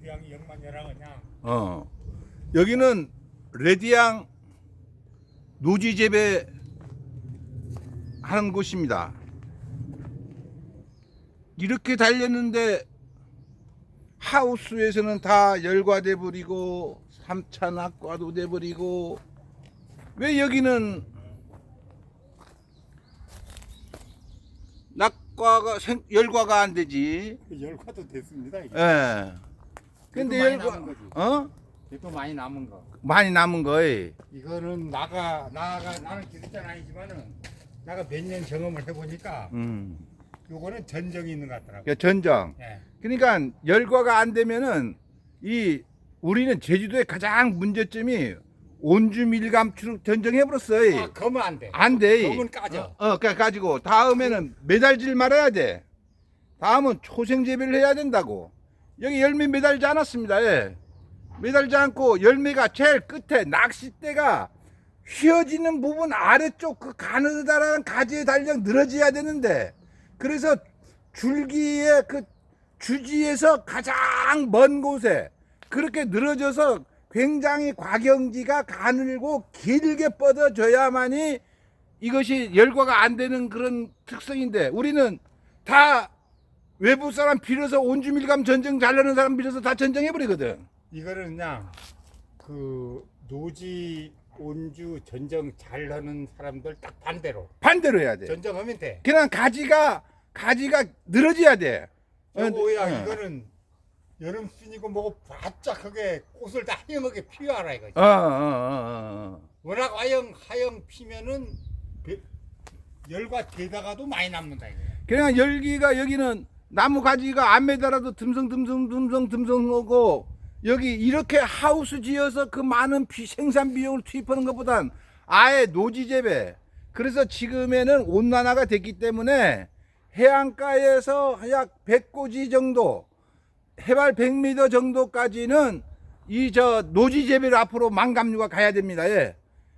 레디양이 영만여랑 그냥 어. 여기는 레디양 노지 재배 하는 곳입니다. 이렇게 달렸는데 하우스에서는 다 열과돼 버리고 삼차 낙과도 돼 버리고 왜 여기는 낙과가 생- 열과가 안 되지? 그 열과도 됐습니다. 이게. 예. 근데 많이 남은 거지. 어? 또 많이 남은 거. 많이 남은 거에 이거는 나가 나가 나는 기술자는 아니지만은 나가 몇 년 경험을 해보니까 음. 요거는 전정이 있는 것 같더라고. 그러니까 전정. 예. 그러니까 열과가 안 되면은 이 우리는 제주도의 가장 문제점이 온주 밀감 추룩 전정해 버렸어요. 아, 검은 안 돼. 안 돼. 검은 까져. 어, 어, 그러니까 가지고 다음에는 매달질 말아야 돼. 다음은 초생 재배를 해야 된다고. 여기 열매 매달지 않았습니다. 예. 매달지 않고 열매가 제일 끝에 낚싯대가 휘어지는 부분 아래쪽 그 가느다란 가지에 달려 늘어져야 되는데 그래서 줄기의 그 주지에서 가장 먼 곳에 그렇게 늘어져서 굉장히 과경지가 가늘고 길게 뻗어져야만이 이것이 열과가 안 되는 그런 특성인데 우리는 다 외부 사람 빌어서 온주밀감 전쟁 잘하는 사람 빌어서 다 전쟁해 버리거든. 이거는 그냥 그 노지 온주 전정 잘 하는 사람들 딱 반대로 반대로 해야 돼. 전정하면 돼. 그냥 가지가 가지가 늘어져야 돼. 어, 요거야 어. 이거는 여름 순이고 뭐고 바짝하게 꽃을 다 하영하게 피워라 이거지. 어, 어, 어, 어. 워낙 하영 하영 피면은 배- 열과 되다가도 많이 남는다 이거. 그냥 열기가 여기는 나무 가지가 안 매달아도 듬성듬성 듬성 듬성하고 여기 이렇게 하우스 지어서 그 많은 비, 생산 비용을 투입하는 것보단 아예 노지 재배 그래서 지금에는 온난화가 됐기 때문에 해안가에서 약 100고지 정도 해발 100m 정도까지는 이 저 노지 재배를 앞으로 망감류가 가야 됩니다. 예.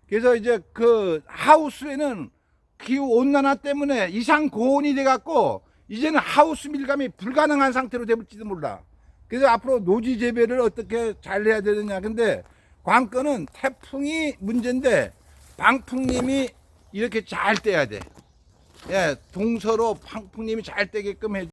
그래서 이제 그 하우스에는 기후 온난화 때문에 이상 고온이 돼 갖고 이제는 하우스 밀감이 불가능한 상태로 될지도 몰라. 그래서 앞으로 노지 재배를 어떻게 잘 해야 되느냐. 근데 관건은 태풍이 문제인데 방풍님이 이렇게 잘 떼야 돼. 예, 동서로 방풍님이 잘 떼게끔 해.